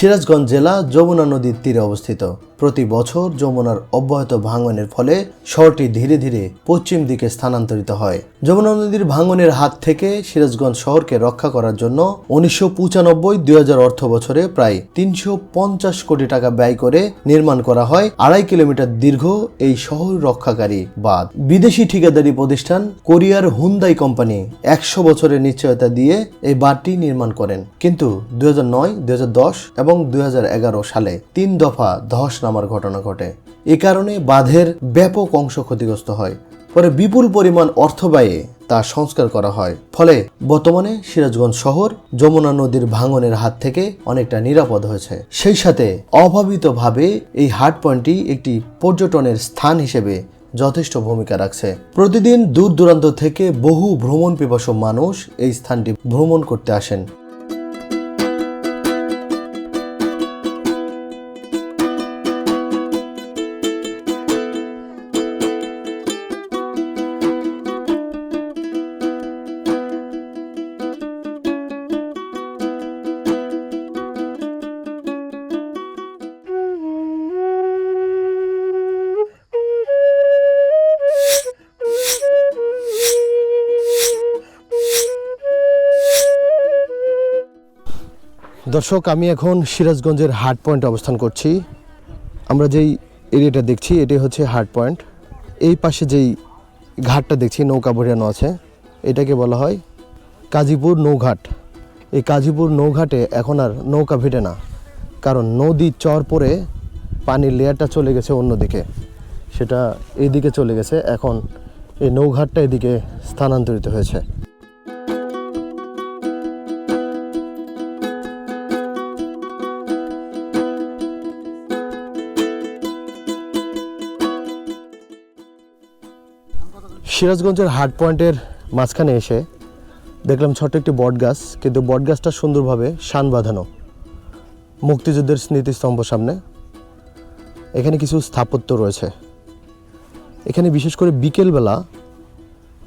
সিরাজগঞ্জ জেলা যমুনা নদীর তীরে অবস্থিত। প্রতি বছর যমুনার অব্যাহত ভাঙনের ফলে শহরটি ধীরে ধীরে পশ্চিম দিকে স্থানান্তরিত হয়। যমুনা নদীর ভাঙনের হাত থেকে সিরাজগঞ্জ শহরকে রক্ষা করার জন্য উনিশশো পঁচানব্বই দুই হাজার অর্থ বছরে প্রায় তিনশো পঞ্চাশ কোটি টাকা ব্যয় করে নির্মাণ করা হয়। আড়াই কিলোমিটার দীর্ঘ এই শহর রক্ষাকারী বাঁধ। বিদেশি ঠিকাদারি প্রতিষ্ঠান কোরিয়ার হুন্দাই কোম্পানি একশো বছরের নিশ্চয়তা দিয়ে এই বাঁধটি নির্মাণ করেন। কিন্তু দুই হাজার নয়, দুই হাজার দশ এবং দুই হাজার এগারো সালে তিন দফা ধস নামার ঘটনা ঘটে। এ কারণে বাঁধের ব্যাপক অংশ ক্ষতিগ্রস্ত হয়। পরে বিপুল পরিমাণ অর্থ ব্যয়ে তা সংস্কার করা হয়। ফলে বর্তমানে সিরাজগঞ্জ শহর যমুনা নদীর ভাঙনের হাত থেকে অনেকটা নিরাপদ হয়েছে। সেই সাথে অভাবিতভাবে এই হাট পয়েন্টটি একটি পর্যটনের স্থান হিসেবে যথেষ্ট ভূমিকা রাখছে। প্রতিদিন দূর দূরান্ত থেকে বহু ভ্রমণ পিপাসু মানুষ এই স্থানটি ভ্রমণ করতে আসেন। দর্শক, আমি এখন সিরাজগঞ্জের হাট পয়েন্টে অবস্থান করছি। আমরা যেই এরিয়াটা দেখছি এটি হচ্ছে হাট পয়েন্ট। এই পাশে যেই ঘাটটা দেখছি, নৌকা ভরিয়ানো আছে, এটাকে বলা হয় কাজীপুর নৌঘাট। এই কাজীপুর নৌঘাটে এখন আর নৌকা ভিড়ে না, কারণ নদী চর পরে পানির লেয়ারটা চলে গেছে অন্যদিকে। সেটা এইদিকে চলে গেছে, এখন এই নৌঘাটটা এদিকে স্থানান্তরিত হয়েছে। সিরাজগঞ্জের হাট পয়েন্টের মাঝখানে এসে দেখলাম ছোট্ট একটি বট গাছ, কিন্তু বট গাছটা সুন্দরভাবে শান বাঁধানো মুক্তিযুদ্ধের স্মৃতিস্তম্ভ সামনে। এখানে কিছু স্থাপত্য রয়েছে। এখানে বিশেষ করে বিকেলবেলা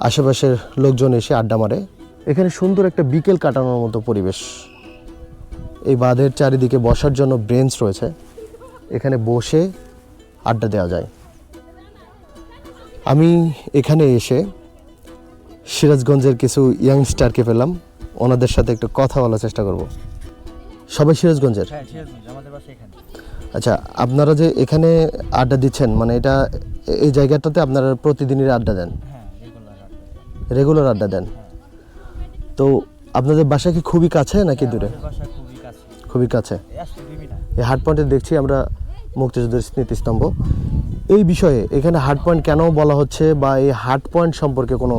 আশেপাশের লোকজন এসে আড্ডা মারে। এখানে সুন্দর একটা বিকেল কাটানোর মতো পরিবেশ। এই বাঁধের চারিদিকে বসার জন্য ব্রেঞ্চ রয়েছে। এখানে বসে আড্ডা দেওয়া যায়। আমি এখানে এসে সিরাজগঞ্জের কিছু ইয়াংস্টারকে পেলাম। ওনাদের সাথে একটু কথা বলার চেষ্টা করব। সবাই সিরাজগঞ্জের? হ্যাঁ আচ্ছা আপনারা যে এখানে আড্ডা দিচ্ছেন মানে এটা এই জায়গাটাতে আপনারা প্রতিদিনই আড্ডা দেন? হ্যাঁ রেগুলার রেগুলার আড্ডা দেন? তো আপনাদের বাসা কি খুবই কাছে নাকি দূরে? খুবই কাছে। এই হাট পয়েন্টে দেখছি আমরা মুক্তিযুদ্ধের স্মৃতিস্তম্ভ। এই বিষয়ে এখানে হাট পয়েন্ট কেন বলা হচ্ছে বা এই হাট পয়েন্ট সম্পর্কে কোনো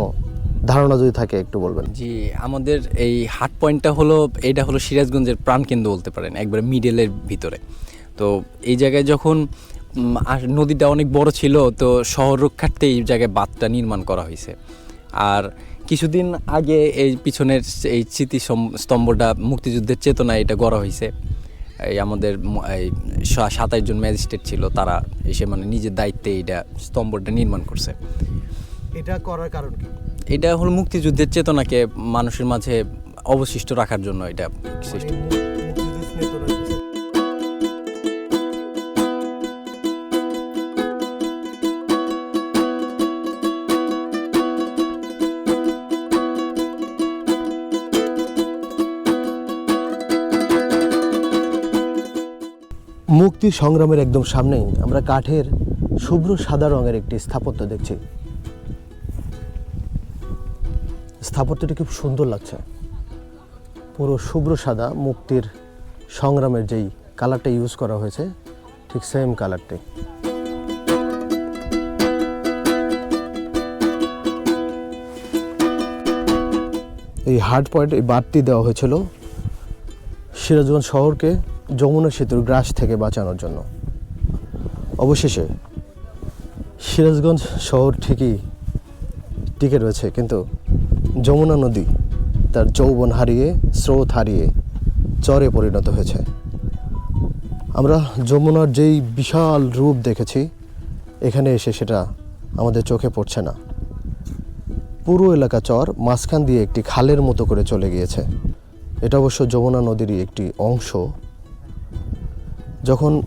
ধারণা যদি থাকে একটু বলবেন। জি, আমাদের এই হাট পয়েন্টটা হলো, এটা হলো সিরাজগঞ্জের প্রাণকেন্দ্র বলতে পারেন, একবারে মিডলের ভিতরে। তো এই জায়গায় যখন আর নদীটা অনেক বড় ছিল, তো শহর রক্ষার্থে এই জায়গায় বাঁধটা নির্মাণ করা হয়েছে। আর কিছুদিন আগে এই পিছনের এই স্মৃতি স্তম্ভটা মুক্তিযুদ্ধের চেতনা এটা গড়া হয়েছে। এই আমাদের এই সাতাইশ সাতাশ জন ম্যাজিস্ট্রেট ছিল তারা এসে মানে নিজের দায়িত্বে এটা স্তম্ভটা নির্মাণ করছে। এটা করার কারণ কি? এটা হলো মুক্তিযুদ্ধের চেতনাকে মানুষের মাঝে অবশিষ্ট রাখার জন্য এটা সৃষ্টি। মুক্তি সংগ্রামের একদম সামনেই আমরা কাঠের শুভ্র সাদা রঙের একটি স্থাপত্য দেখছি। স্থাপত্যটি খুব সুন্দর লাগছে। পুরো শুভ্র সাদা মুক্তির সংগ্রামের যেই কালারটা ইউজ করা হয়েছে, ঠিক সেম কালারটি। এই হার্ড পয়েন্ট এই বাড়তি দেওয়া হয়েছিল সিরাজগঞ্জ শহরকে যমুনা সেতুর গ্রাস থেকে বাঁচানোর জন্য। অবশেষে সিরাজগঞ্জ শহর ঠিকই টিকে রয়েছে, কিন্তু যমুনা নদী তার যৌবন হারিয়ে, স্রোত হারিয়ে চরে পরিণত হয়েছে। আমরা যমুনার যেই বিশাল রূপ দেখেছি, এখানে এসে সেটা আমাদের চোখে পড়ছে না। পুরো এলাকা চর মাঝখান দিয়ে একটি খালের মতো করে চলে গিয়েছে। এটা অবশ্য যমুনা নদীরই একটি অংশ। যখন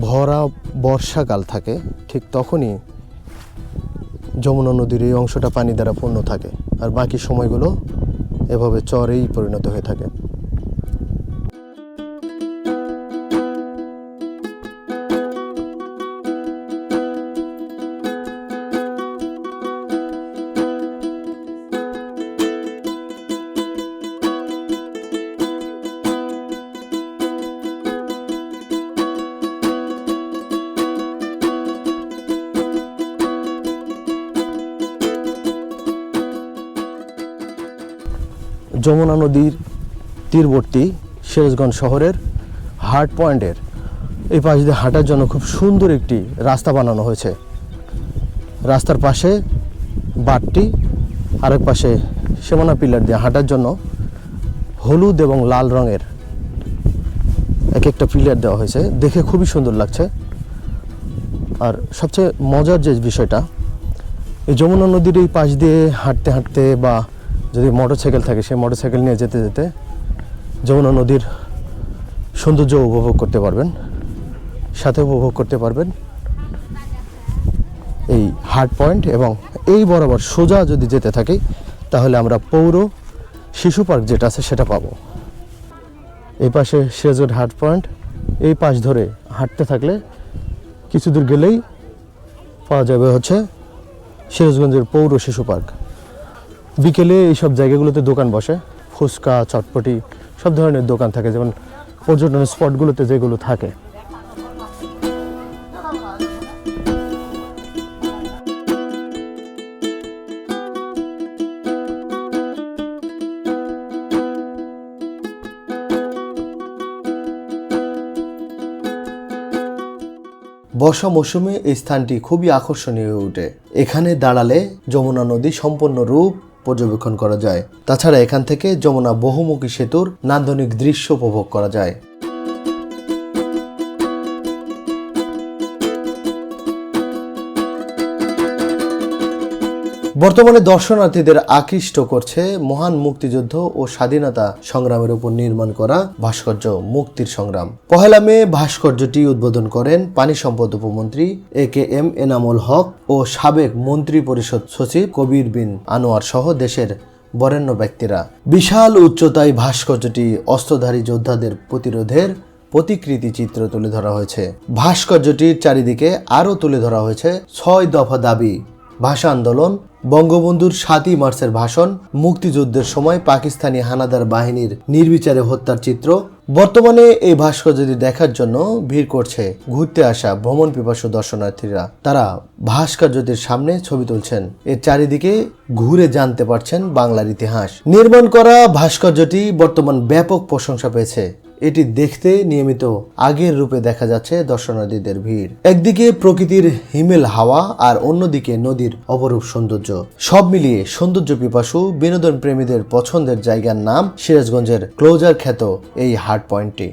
ভরা বর্ষাকাল থাকে, ঠিক তখনই যমুনা নদীর এই অংশটা পানি দ্বারা পূর্ণ থাকে। আর বাকি সময়গুলো এভাবে চরেই পরিণত হয়ে থাকে। যমুনা নদীর তীরবর্তী সিরাজগঞ্জ শহরের হার্ট পয়েন্টের এই পাশ দিয়ে হাঁটার জন্য খুব সুন্দর একটি রাস্তা বানানো হয়েছে। রাস্তার পাশে বাটটি আরেক পাশে সীমানা পিলার দিয়ে হাঁটার জন্য হলুদ এবং লাল রঙের এক একটা পিলার দেওয়া হয়েছে। দেখে খুবই সুন্দর লাগছে। আর সবচেয়ে মজার যে বিষয়টা, এই যমুনা নদীর এই পাশ দিয়ে হাঁটতে হাঁটতে বা যদি মোটরসাইকেল থাকে, সেই মোটরসাইকেল নিয়ে যেতে যেতে যমুনা নদীর সৌন্দর্য উপভোগ করতে পারবেন, সাথে উপভোগ করতে পারবেন এই হার্ড পয়েন্ট এবং এই বরাবর সোজা যদি যেতে থাকি, তাহলে আমরা পৌর শিশু পার্ক যেটা আছে সেটা পাবো। এই পাশে সিরাজগঞ্জ হার্ট পয়েন্ট এই পাশ ধরে হাঁটতে থাকলে কিছু দূর গেলেই পাওয়া যাবে হচ্ছে সিরাজগঞ্জের পৌর শিশু পার্ক। বিকেলে এইসব জায়গাগুলোতে দোকান বসে, ফুচকা, চটপটি, সব ধরনের দোকান থাকে, যেমন পর্যটন স্পটগুলোতে যেগুলো থাকে। বর্ষা মৌসুমে এই স্থানটি খুবই আকর্ষণীয় হয়ে ওঠে। এখানে দাঁড়ালে যমুনা নদী সম্পূর্ণ রূপ পর্যবেক্ষণ করা যায়। তাছাড়া এখান থেকে যমুনা বহুমুখী সেতুর নান্দনিক দৃশ্য উপভোগ করা যায়। বর্তমানে দর্শনার্থীদের আকৃষ্ট করছে মহান মুক্তিযুদ্ধ ও স্বাধীনতা সংগ্রামের উপর নির্মাণ করা ভাস্কর্য মুক্তির সংগ্রাম। পহেলা মে ভাস্কর্যটি উদ্বোধন করেন পানি সম্পদ উপমন্ত্রী এ কে এম এনামুল হক ও সাবেক মন্ত্রী পরিষদ সচিব কবির বিন আনোয়ার সহ দেশের বরেণ্য ব্যক্তিরা। বিশাল উচ্চতায় ভাস্কর্যটি অস্ত্রধারী যোদ্ধাদের প্রতিরোধের প্রতিকৃতি চিত্র তুলে ধরা হয়েছে। ভাস্কর্যটির চারিদিকে আরও তুলে ধরা হয়েছে ছয় দফা দাবি। ভাষা আন্দোলন বঙ্গবন্ধুর সাতই মার্চের ভাষণ, মুক্তিযুদ্ধের সময় পাকিস্তানি হানাদার বাহিনীর নির্বিচারে হত্যার চিত্র। বর্তমানে এই ভাস্কর্যটি দেখার জন্য ভিড় করছে ঘুরতে আসা ভ্রমণ পিপাসু দর্শনার্থীরা। তারা ভাস্কর্যটির সামনে ছবি তুলছেন। এর চারিদিকে ঘুরে জানতে পারছেন বাংলার ইতিহাস। নির্মাণ করা ভাস্কর্যটি বর্তমান ব্যাপক প্রশংসা পেয়েছে। এটি দেখতে নিয়মিত আগের রূপে দেখা যাচ্ছে দর্শনার্থীদের ভিড়। একদিকে প্রকৃতির হিমেল হাওয়া আর অন্যদিকে নদীর অপরূপ সৌন্দর্য। সব মিলিয়ে সৌন্দর্য পিপাসু বিনোদন প্রেমীদের পছন্দের জায়গার নাম সিরাজগঞ্জের ক্লোজার খ্যাত এই হার্ট পয়েন্টটি।